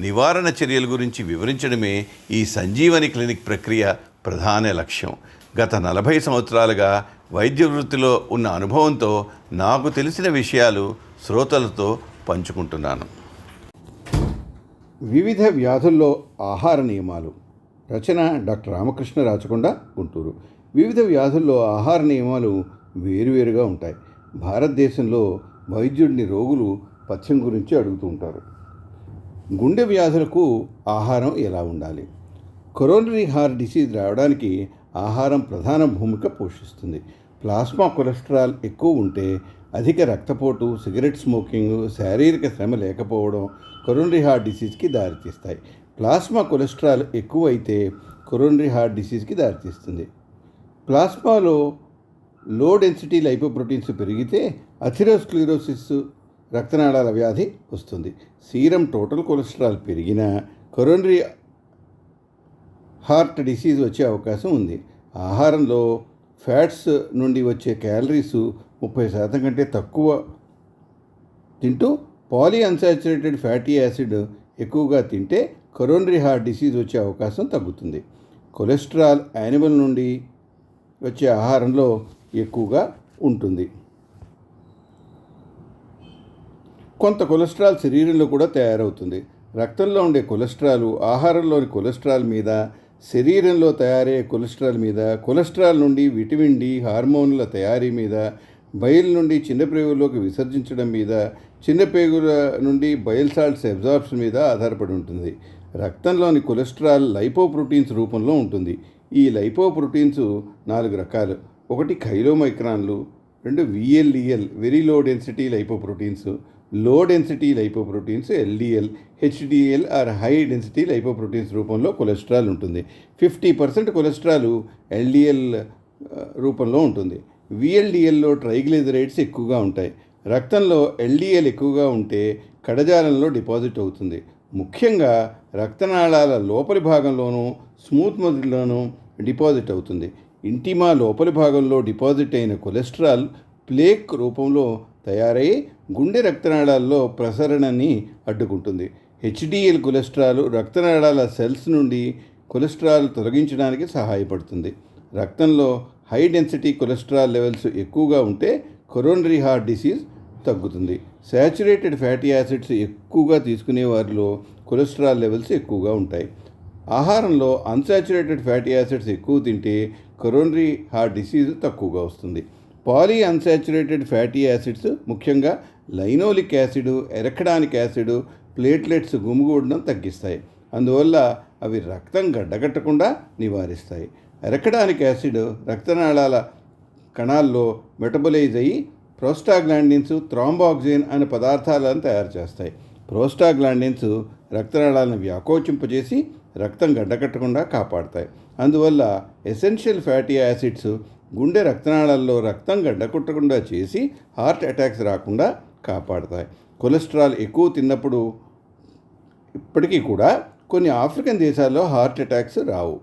నివారణ చర్యల గురించి వివరించడమే ఈ సంజీవని క్లినిక్ ప్రక్రియ ప్రధాన లక్ష్యం. గత నలభై సంవత్సరాలుగా వైద్య వృత్తిలో ఉన్న అనుభవంతో నాకు తెలిసిన విషయాలు శ్రోతలతో పంచుకుంటున్నాను. వివిధ వ్యాధుల్లో ఆహార నియమాలు. రచన డాక్టర్ రామకృష్ణ రాచకొండ గుంటూరు. వివిధ వ్యాధుల్లో ఆహార నియమాలు వేరువేరుగా ఉంటాయి. భారతదేశంలో వైద్యుడిని రోగులు పథ్యం గురించి అడుగుతూ ఉంటారు. గుండె వ్యాధులకు ఆహారం ఎలా ఉండాలి? కొరోనరీ హార్ట్ డిసీజ్ రావడానికి ఆహారం ప్రధాన భూమిక పోషిస్తుంది. ప్లాస్మా కొలెస్ట్రాల్ ఎక్కువ ఉంటే అధిక రక్తపోటు సిగరెట్ స్మోకింగ్ శారీరక శ్రమ లేకపోవడం కొరోనరీ హార్ట్ డిసీజ్కి దారితీస్తాయి. ప్లాస్మా కొలెస్ట్రాల్ ఎక్కువైతే కొరోనరీ హార్ట్ డిసీజ్కి దారితీస్తుంది. ప్లాస్మాలో లో డెన్సిటీ లైపోప్రోటీన్స్ పెరిగితే అథిరోస్క్లీరోసిస్ రక్తనాళాల వ్యాధి వస్తుంది. సీరం టోటల్ కొలెస్ట్రాల్ పెరిగినా కొరోనరీ హార్ట్ డిసీజ్ వచ్చే అవకాశం ఉంది. ఆహారంలో ఫ్యాట్స్ నుండి వచ్చే క్యాలరీస్ ముప్పై శాతం కంటే తక్కువ. తింటూ పాలీ అన్సాచురేటెడ్ ఫ్యాటీ యాసిడ్ ఎక్కువగా తింటే కరోనరీ హార్ట్ డిసీజ్ వచ్చే అవకాశం తగ్గుతుంది. కొలెస్ట్రాల్ యానిమల్ నుండి వచ్చే ఆహారంలో ఎక్కువగా ఉంటుంది. కొంత కొలెస్ట్రాల్ శరీరంలో కూడా తయారవుతుంది. రక్తంలో ఉండే కొలెస్ట్రాల్ ఆహారంలోని కొలెస్ట్రాల్ మీద శరీరంలో తయారయ్యే కొలెస్ట్రాల్ మీద కొలెస్ట్రాల్ నుండి విటమిన్ డి హార్మోన్ల తయారీ మీద బయలు నుండి చిన్న ప్రేగుల్లోకి విసర్జించడం మీద చిన్న పేగుల నుండి బయల్ సాల్ట్స్ అబ్జార్ప్షన్ మీద ఆధారపడి ఉంటుంది. రక్తంలోని కొలెస్ట్రాల్ లైపోప్రోటీన్స్ రూపంలో ఉంటుంది. ఈ లైపోప్రోటీన్స్ నాలుగు రకాలు. ఒకటి ఖైలోమైక్రాన్లు రెండు విఎల్ఈఎల్ very low density lipoproteins low density lipoproteins LDL HDL or high density lipoproteins రూపంలో కొలెస్ట్రాల్ ఉంటుంది. ఫిఫ్టీ పర్సెంట్ కొలెస్ట్రాల్ ఎల్డిఎల్ రూపంలో ఉంటుంది. విఎల్డిఎల్లో ట్రైగ్లిజరైడ్స్ ఎక్కువగా ఉంటాయి. రక్తంలో ఎల్డిఎల్ ఎక్కువగా ఉంటే కడజాలంలో డిపాజిట్ అవుతుంది. ముఖ్యంగా రక్తనాళాల లోపలి భాగంలోనూ స్మూత్ మజిల్లోనూ డిపాజిట్ అవుతుంది. ఇంటిమా లోపలి భాగంలో డిపాజిట్ అయిన కొలెస్ట్రాల్ ప్లేక్ రూపంలో తయారై గుండె రక్తనాళాల్లో ప్రసరణని అడ్డుకుంటుంది. హెచ్డిఎల్ కొలెస్ట్రాల్ రక్తనాళాల సెల్స్ నుండి కొలెస్ట్రాల్ తొలగించడానికి సహాయపడుతుంది. రక్తంలో హై డెన్సిటీ కొలెస్ట్రాల్ లెవెల్స్ ఎక్కువగా ఉంటే కొరోనరీ హార్ట్ డిసీజ్ తగ్గుతుంది. శాచురేటెడ్ ఫ్యాటీ యాసిడ్స్ ఎక్కువగా తీసుకునే వారిలో కొలెస్ట్రాల్ లెవెల్స్ ఎక్కువగా ఉంటాయి. ఆహారంలో అన్సాచురేటెడ్ ఫ్యాటీ యాసిడ్స్ ఎక్కువ తింటే కొరోనరీ హార్ట్ డిసీజ్ తక్కువగా వస్తుంది. పాలీ అన్సాచురేటెడ్ ఫ్యాటీ యాసిడ్స్ ముఖ్యంగా linoleic acid arachidonic acid platelets గుమిగూడడం తగ్గిస్తాయి. అందువల్ల అవి రక్తం గడ్డగట్టకుండా నివారిస్తాయి. ఎరకడానిక్ యాసిడ్ రక్తనాళాల కణాల్లో మెటబలైజ్ అయ్యి ప్రోస్టాగ్లాండిన్స్ థ్రాంబాక్సిన్ అనే పదార్థాలను తయారు చేస్తాయి. ప్రోస్టాగ్లాండిన్స్ రక్తనాళాలను వ్యాకోచింపజేసి రక్తం గడ్డకట్టకుండా కాపాడతాయి. అందువల్ల ఎసెన్షియల్ ఫ్యాటీ యాసిడ్స్ గుండె రక్తనాళాల్లో రక్తం గడ్డకొట్టకుండా చేసి హార్ట్ అటాక్స్ రాకుండా కాపాడతాయి. కొలెస్ట్రాల్ ఎక్కువ తిన్నప్పుడు ఇప్పటికీ కూడా కొన్ని ఆఫ్రికన్ దేశాల్లో హార్ట్ అటాక్స్ రావు.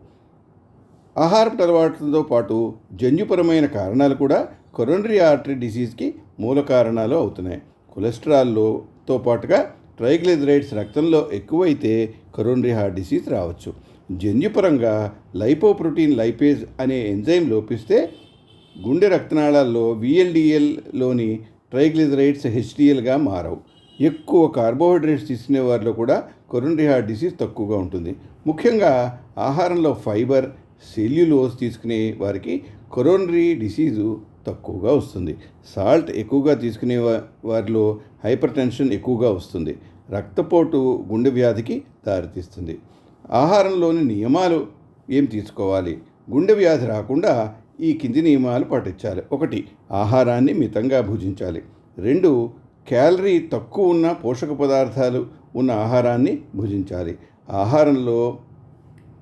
ఆహారపు అలవాట్లతో పాటు జన్యుపరమైన కారణాలు కూడా కొరోనరీ ఆర్టరీ డిసీజ్కి మూల కారణాలు అవుతున్నాయి. కొలెస్ట్రాల్లోతో పాటుగా ట్రైగ్లిజరైడ్స్ రక్తంలో ఎక్కువైతే కొరోనరీ హార్ట్ డిసీజ్ రావచ్చు. జన్యుపరంగా లైపోప్రోటీన్ లైపేజ్ అనే ఎంజైమ్ లోపిస్తే గుండె రక్తనాళాల్లో విఎల్డిఎల్లోని ట్రైగ్లిజరైడ్స్ హెచ్డిఎల్గా మారవు. ఎక్కువ కార్బోహైడ్రేట్స్ తీసుకునే వారిలో కూడా కొరోనరీ హార్ట్ డిసీజ్ తక్కువగా ఉంటుంది. ముఖ్యంగా ఆహారంలో ఫైబర్ సెల్యులోజ్ తీసుకునే వారికి కొరోనరీ డిసీజు తక్కువగా వస్తుంది. సాల్ట్ ఎక్కువగా తీసుకునే వారిలో హైపర్ టెన్షన్ ఎక్కువగా వస్తుంది. రక్తపోటు గుండె వ్యాధికి దారితీస్తుంది. ఆహారంలోని నియమాలు ఏం తీసుకోవాలి? గుండె వ్యాధి రాకుండా ఈ కింది నియమాలు పాటించాలి. ఒకటి ఆహారాన్ని మితంగా భుజించాలి. రెండు క్యాలరీ తక్కువ ఉన్న పోషక పదార్థాలు ఉన్న ఆహారాన్ని భుజించాలి. ఆహారంలో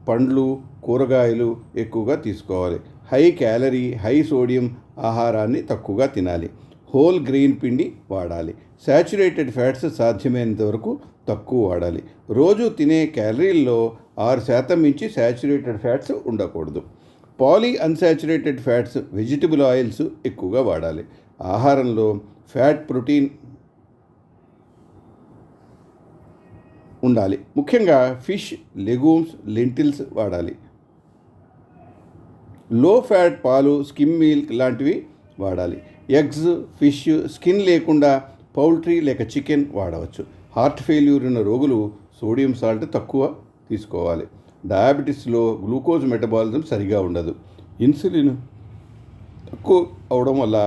పండ్లు కూరగాయలు ఎక్కువగా తీసుకోవాలి. హై క్యాలరీ హై సోడియం ఆహారాన్ని తక్కువగా తినాలి. హోల్ గ్రెయిన్ పిండి వాడాలి. శాచురేటెడ్ ఫ్యాట్స్ సాధ్యమైనంత వరకు తక్కువ వాడాలి. రోజు తినే క్యాలరీల్లో ఆరు శాతం మించి శాచురేటెడ్ ఫ్యాట్స్ ఉండకూడదు. Poly unsaturated fats vegetable oils ఎక్కువగా వాడాలి. ఆహారంలో ఫ్యాట్ ప్రోటీన్ ఉండాలి. ముఖ్యంగా ఫిష్ లెగూమ్స్ లెంటిల్స్ వాడాలి. లో ఫ్యాట్ పాలు స్కిమ్ మిల్క్ లాంటివి వాడాలి. ఎగ్స్ ఫిష్ స్కిన్ లేకుండా పౌల్ట్రీ లేక చికెన్ వాడవచ్చు. హార్ట్ ఫెయిల్యూర్ ఉన్న రోగులు సోడియం సాల్ట్ తక్కువ తీసుకోవాలి. డయాబెటీస్లో గ్లూకోజ్ మెటబాలిజం సరిగా ఉండదు. ఇన్సులిన్ తక్కువ అవడం వల్ల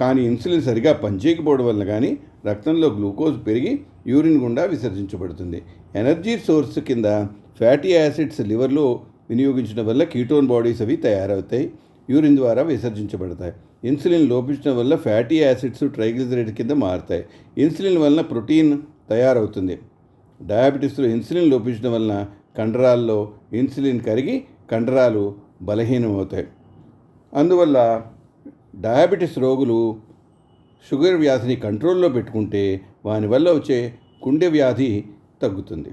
కానీ ఇన్సులిన్ సరిగా పనిచేయకపోవడం వల్ల కానీ రక్తంలో గ్లూకోజ్ పెరిగి యూరిన్ గుండా విసర్జించబడుతుంది. ఎనర్జీ సోర్స్ కింద ఫ్యాటీ యాసిడ్స్ లివర్లో వినియోగించడం వల్ల కీటోన్ బాడీస్ అవి తయారవుతాయి. యూరిన్ ద్వారా విసర్జించబడతాయి. ఇన్సులిన్ లోపించడం వల్ల ఫ్యాటీ యాసిడ్స్ ట్రైగ్లిజరైడ్ కింద మారుతాయి. ఇన్సులిన్ వలన ప్రోటీన్ తయారవుతుంది. డయాబెటీస్లో ఇన్సులిన్ లోపించడం వలన కండరాల్లో ఇన్సులిన్ కరిగి కండరాలు బలహీనమవుతాయి. అందువల్ల డయాబెటీస్ రోగులు షుగర్ వ్యాధిని కంట్రోల్లో పెట్టుకుంటే వాని వల్ల వచ్చే గుండె వ్యాధి తగ్గుతుంది.